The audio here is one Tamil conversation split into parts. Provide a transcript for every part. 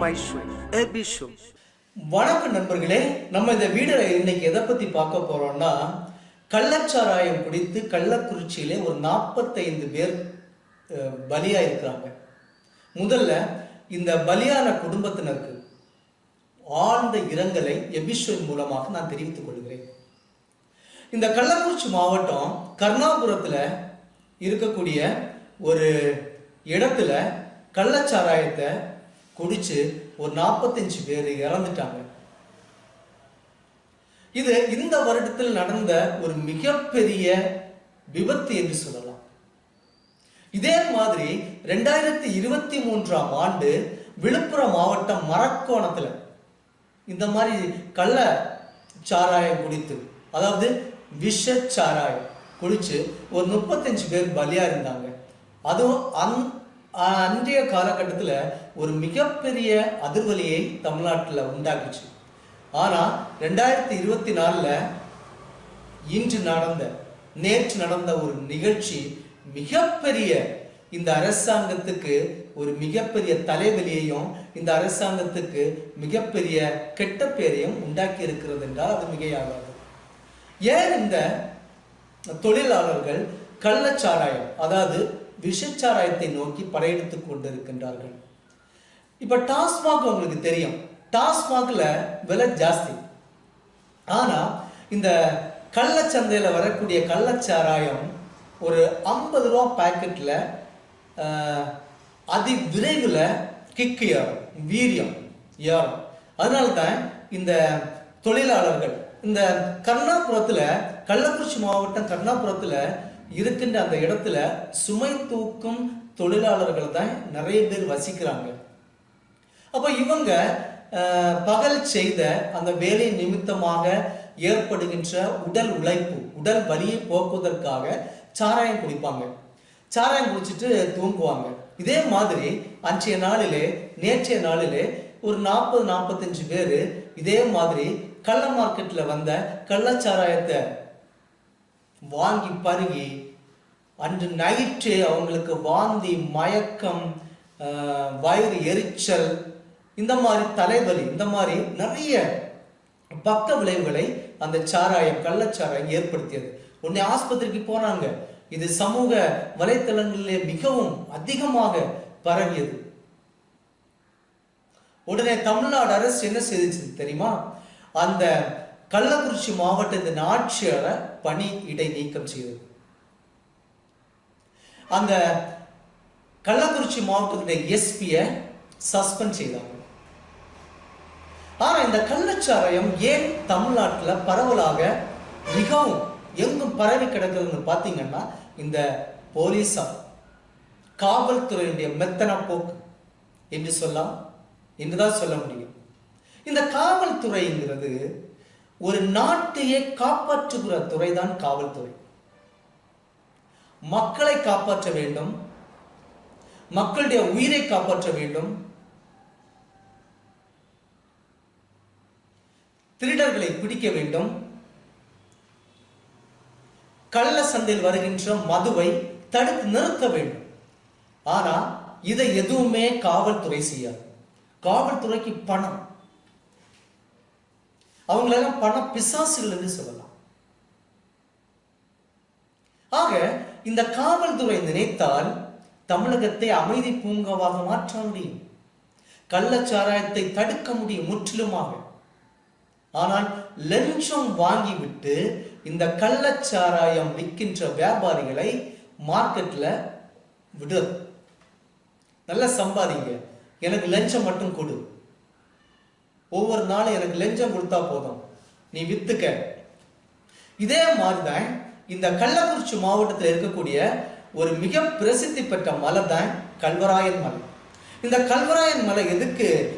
my வணக்கம் நண்பர்களே நம்ம இந்த வீடியோல இன்னைக்கு எதை பத்தி பார்க்க போறோம்னா கள்ளச்சாராயம் குடித்து கள்ளக்குறிச்சியிலே ஒரு நாற்பத்தைந்து பேர் பலியா இருக்கிறாங்க முதல்ல இந்த பலியான குடும்பத்தினருக்கு ஆழ்ந்த இரங்கலை எபிஷோன் மூலமாக நான் தெரிவித்துக் கொள்கிறேன். இந்த கள்ளக்குறிச்சி மாவட்டம் கர்ணாபுரத்தில் இருக்கக்கூடிய ஒரு இடத்துல கள்ளச்சாராயத்தை குடிச்சு ஒரு நாற்பத்தஞ்சு பேர் இறந்துட்டாங்க. இது இந்த வருடத்தில் நடந்த ஒரு மிகப்பெரிய விபத்து என்று சொல்லலாம். இதே மாதிரி ரெண்டாயிரத்தி இருபத்தி மூன்றாம் ஆண்டு விழுப்புரம் மாவட்டம் மரக்கோணத்துல இந்த மாதிரி கள்ள சாராயம் குடித்து அதாவது விஷ சாராயம் குடிச்சு ஒரு முப்பத்தஞ்சு பேர் பலியா இருந்தாங்க. அதுவும் அந் அன்றைய காலகட்டத்தில் ஒரு மிகப்பெரிய அதிர்வலியை தமிழ்நாட்டில் உண்டாக்குச்சு. ஆனால் ரெண்டாயிரத்தி இருபத்தி நாலில் இன்று நடந்த நேற்று நடந்த ஒரு நிகழ்ச்சி மிகப்பெரிய இந்த அரசாங்கத்துக்கு ஒரு மிகப்பெரிய தலைவலியையும் இந்த அரசாங்கத்துக்கு மிகப்பெரிய கெட்ட பேரையும் உண்டாக்கி இருக்கிறது என்றால் அது மிகையாகாது. ஏன் இந்த தொழிலாளர்கள் கள்ளச்சாராயம் அதாவது விஷச்சாராயத்தை நோக்கி படையெடுத்துக் கொண்டிருக்கின்றார்கள்? இப்போ டாஸ்மாக் உங்களுக்கு தெரியும். டாஸ்மாகில் விலை ஜாஸ்தி. ஆனால் இந்த கள்ளச்சந்தையில் வரக்கூடிய கள்ளச்சாராயம் ஒரு ஐம்பது ரூபா பேக்கெட்டில் அதி விரைவில் கிக்கு ஏறும் வீரியம் ஏறும். அதனால தான் இந்த தொழிலாளர்கள் இந்த கர்ணாபுரத்தில் கள்ளக்குறிச்சி மாவட்டம் கர்ணாபுரத்தில் இருக்கின்ற அந்த இடத்துல சுமை தூக்கும் தொழிலாளர்கள் தான் நிறைய பேர் வசிக்கிறாங்க. அப்போ இவங்க பகல் செய்த அந்த வேலை நிமித்தமாக ஏற்படுகின்ற உடல் உழைப்பு உடல் வலியை போக்குவதற்காக சாராயம் குடிப்பாங்க. சாராயம் குடிச்சிட்டு தூங்குவாங்க. இதே மாதிரி அன்றைய நாளிலே நேற்றைய நாளிலே ஒரு நாற்பது நாற்பத்தஞ்சு பேர் இதே மாதிரி கள்ள மார்க்கெட்டில் வந்த கள்ளச்சாராயத்தை வாங்கி பருகி அன்று நைட்டு அவங்களுக்கு வாந்தி மயக்கம் வயிறு எரிச்சல் இந்த மாதிரி தலைவலி இந்த மாதிரி நிறைய பக்க விளைவுகளை அந்த சாராயம் கள்ளச்சாராயம் ஏற்படுத்தியது. உடனே ஆஸ்பத்திரிக்கு போனாங்க. இது சமூக வலைத்தளங்களிலே மிகவும் அதிகமாக பரவியது. உடனே தமிழ்நாடு அரசு என்ன செய்துச்சு தெரியுமா? அந்த கள்ளக்குறிச்சி மாவட்டத்தின் ஆட்சியாளர் பணி இடை நீக்கம் செய்தது. அந்த கள்ளக்குறிச்சி மாவட்டத்துடைய எஸ்பியை சஸ்பெண்ட் செய்தாங்க. ஆனால் இந்த கள்ளச்சாராயம் ஏன் தமிழ்நாட்டில் பரவலாக மிகவும் எங்கும் பரவி கிடக்குதுன்னு பார்த்தீங்கன்னா இந்த போலீஸார் காவல்துறையினுடைய மெத்தன போக்கு என்று சொல்லலாம் என்றுதான் சொல்ல முடியும். இந்த காவல்துறைங்கிறது ஒரு நாட்டையே காப்பாற்றுகிற துறைதான் காவல்துறை. மக்களை காப்பாற்ற வேண்டும் மக்களுடைய உயிரை காப்பாற்ற வேண்டும் திருடர்களை பிடிக்க வேண்டும். கள்ள சந்தையில் வருகின்ற மதுவை தடுத்து நிறுத்த வேண்டும். ஆனா இதை எதுவுமே காவல்துறை செய்யாது. காவல்துறைக்கு பணம். அவங்களெல்லாம் பண பிசாசுகள் என்று சொல்லலாம். ஆக இந்த காவல்துறை நினைத்தால் தமிழகத்தை அமைதி பூங்காவாக மாற்ற முடியும். கள்ளச்சாராயத்தை தடுக்க முடியும் முற்றிலுமாக. ஆனால் லஞ்சம் வாங்கிவிட்டு இந்த கள்ளச்சாராயம் விற்கின்ற வியாபாரிகளை மார்க்கெட்டில் விடு. நல்லா சம்பாதிங்க. எனக்கு லஞ்சம் மட்டும் கொடு. ஒவ்வொரு நாளும் எனக்கு லஞ்சம் கொடுத்தா போதும். நீ வித்துக்க. இதே மாதிரி தான் இந்த கள்ளக்குறிச்சி மாவட்டத்தில் இருக்கக்கூடிய ஒரு மிக பிரசித்தி பெற்ற மலை தான் கல்வராயன் மலை. இந்த கல்வராயன் மலை எதுக்கு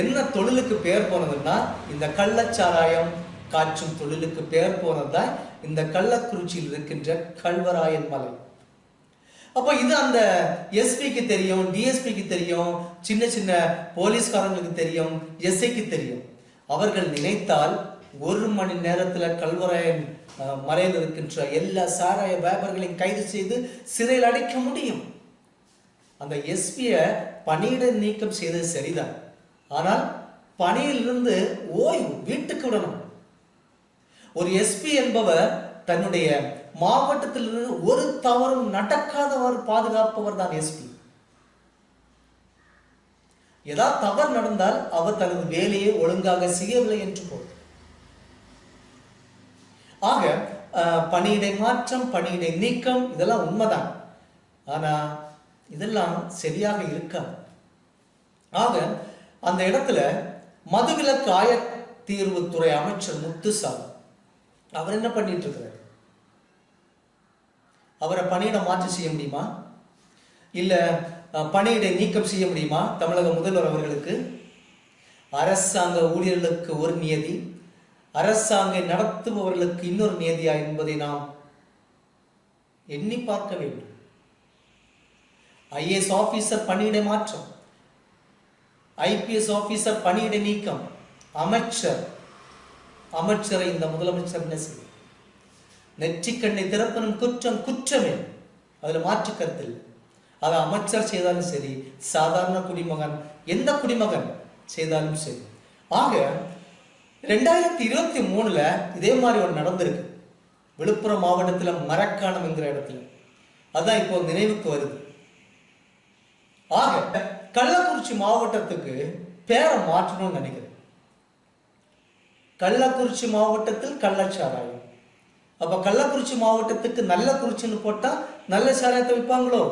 என்ன தொழிலுக்கு பெயர் போனதுன்னா இந்த கள்ளச்சாராயம் காய்ச்சும் தொழிலுக்கு பெயர் போனதுதான் இந்த கள்ளக்குறிச்சியில் இருக்கின்ற கல்வராயன் மலை. அப்போ இது அந்த எஸ்பிக்கு தெரியும் டிஎஸ்பிக்கு தெரியும் சின்ன சின்ன போலீஸ்காரங்களுக்கு தெரியும் எஸ்ஐக்கு தெரியும். அவர்கள் நினைத்தால் ஒரு மணி நேரத்தில் கல்வராயன் மலையில் இருக்கின்ற எல்லா சாராய வியாபாரிகளையும் கைது செய்து சிறையில் அடைக்க முடியும். அந்த எஸ்பியை பணியிட நீக்கம் செய்தது சரிதான். ஆனால் பணியிலிருந்து ஓய்வு வீட்டுக்கு விடணும். ஒரு எஸ்பி என்பவர் தன்னுடைய மாவட்டத்திலிருந்து ஒரு தவறும் நடக்காதவர் பாதுகாப்பவர் தான் எஸ்பி ஏதாவது தவறு நடந்தால் அவர் தனது வேலையை ஒழுங்காக செய்யவில்லை என்று பொருள். ஆக பணியிடை மாற்றம் பணியிடை நீக்கம் இதெல்லாம் உண்மைதான். ஆனா இதெல்லாம் சரியாக இருக்காது. ஆக அந்த இடத்துல மதுவிலக்கு ஆய தீர்வுத்துறை அமைச்சர் முத்துசாமி. அவர் என்ன பண்ணிட்டு இருக்கிறார் அவரை பணியிட மாற்றம் செய்ய முடியுமா? இல்ல பணியிடை நீக்கம் செய்ய முடியுமா தமிழக முதல்வர் அவர்களுக்கு? அரசாங்க ஊழியர்களுக்கு ஒரு நியதி அரசாங்க நடத்துபவர்களுக்கு இன்னொரு நியதியா என்பதை நாம் எண்ணி பார்க்க வேண்டும். ஐஏஎஸ் ஆபீசர் பணியிட மாற்றம். ஐபிஎஸ் ஆபீசர் பணியிட நீக்கம். அமைச்சர். அமைச்சரை இந்த முதலமைச்சர் என்ன செய்யும்? நெற்றிக்கண்ணை திறப்பனும் குற்றம் குற்றமே. அதுல மாற்று கருத்தில் அதை அமைச்சர் செய்தாலும் சரி சாதாரண குடிமகன் எந்த குடிமகன் செய்தாலும் சரி. ஆக ரெண்டாயிரத்தி இருபத்தி மூணுல இதே மாதிரி ஒன்று நடந்திருக்கு. விழுப்புரம் மாவட்டத்தில் மரக்காணம் என்கிற இடத்துல. அதான் இப்போ நினைவுக்கு வருது. ஆக கள்ளக்குறிச்சி மாவட்டத்துக்கு பேரை மாற்றணும்னு நினைக்கிறேன். கள்ளக்குறிச்சி மாவட்டத்தில் கள்ளச்சாராயம். அப்ப கள்ளக்குறிச்சி மாவட்டத்துக்கு நல்ல குறிச்சின்னு போட்டா நல்ல சாராயத்தை விற்பாங்களோ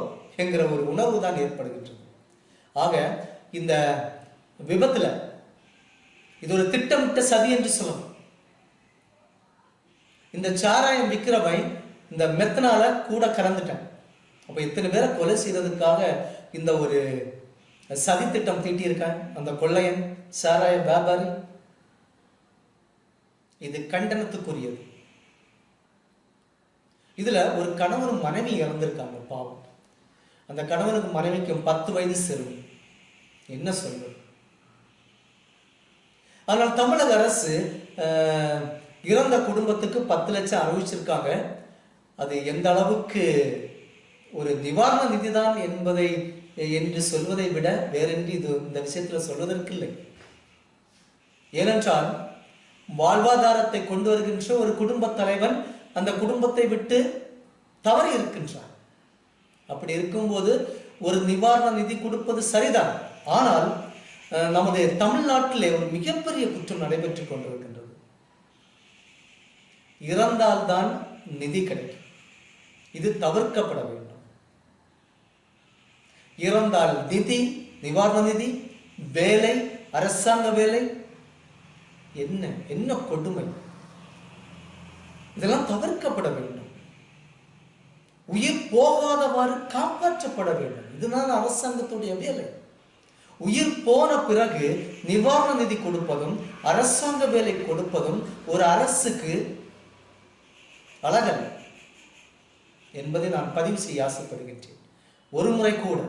என்கிற ஒரு உணர்வு தான் ஏற்படுகின்றது. ஆக இந்த விபத்துல இது ஒரு திட்டமிட்ட சதி என்று சொல்லணும் இந்த சாராயம் விற்கிறவன் இந்த மெத்தனால கூட கறந்துட்டேன். அப்ப இத்தனை பேரை கொலை செய்ததுக்காக இந்த ஒரு சதித்திட்டம் தீட்டியிருக்கான் அந்த கொள்ளையன் சாராய வியாபாரி. இது கண்டனத்துக்குரியது. இதுல ஒரு கணவனும் மனைவி இறந்திருக்காங்க பாவம். அந்த கணவனுக்கு மனைவிக்கும் பத்து வயது சிறுமி. என்ன சொல்வது? ஆனால் தமிழக அரசு இறந்த குடும்பத்துக்கு பத்து லட்சம் அறிவிச்சிருக்காங்க. அது எந்த அளவுக்கு ஒரு நிவாரண நிதிதான் என்பதை என்று சொல்வதை விட வேறென்று இது இந்த விஷயத்தில் சொல்வதற்கு இல்லை. ஏனென்றால் வாழ்வாதாரத்தை கொண்டு வருகின்ற ஒரு குடும்ப தலைவன் அந்த குடும்பத்தை விட்டு தவறி இருக்கின்றான். அப்படி இருக்கும்போது ஒரு நிவாரண நிதி கொடுப்பது சரிதான். ஆனால் நமது தமிழ்நாட்டிலே ஒரு மிகப்பெரிய குற்றம் நடைபெற்றுக் கொண்டிருக்கின்றது. இறந்தால்தான் நிதி கிடைக்கும். இது தவிர்க்கப்பட வேண்டும். இறந்தால் நிதி நிவாரண நிதி வேலை அரசாங்க வேலை. என்ன என்ன கொடுமை? இதெல்லாம் தவிர்க்கப்பட வேண்டும். உயிர் போகாதவாறு காப்பாற்றப்பட வேண்டும். இதுதான் அரசாங்கத்துடைய வேலை. உயிர் போன பிறகு நிவாரண நிதி கொடுப்பதும் அரசாங்க வேலை கொடுப்பதும் ஒரு அரசுக்கு அழகல்ல என்பதை நான் பதிவு செய்ய ஆசைப்படுகின்றேன். ஒரு முறை கூட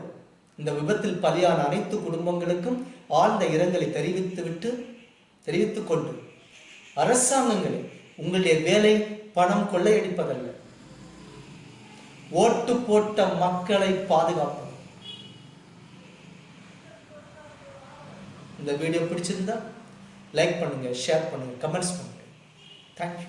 இந்த விபத்தில் பலியான அனைத்து குடும்பங்களுக்கும் ஆழ்ந்த இரங்கலை தெரிவித்துவிட்டு தெரிவித்துக் கொண்டு அரசாங்கங்களே உங்களுடைய வேலை பணம் கொள்ளையடிப்பதல்ல. ஓட்டு போட்ட மக்களை பாதுகாப்பது. இந்த வீடியோ பிடிச்சிருந்தா லைக் பண்ணுங்க ஷேர் பண்ணுங்க கமெண்ட்ஸ் பண்ணுங்க. தேங்க்யூ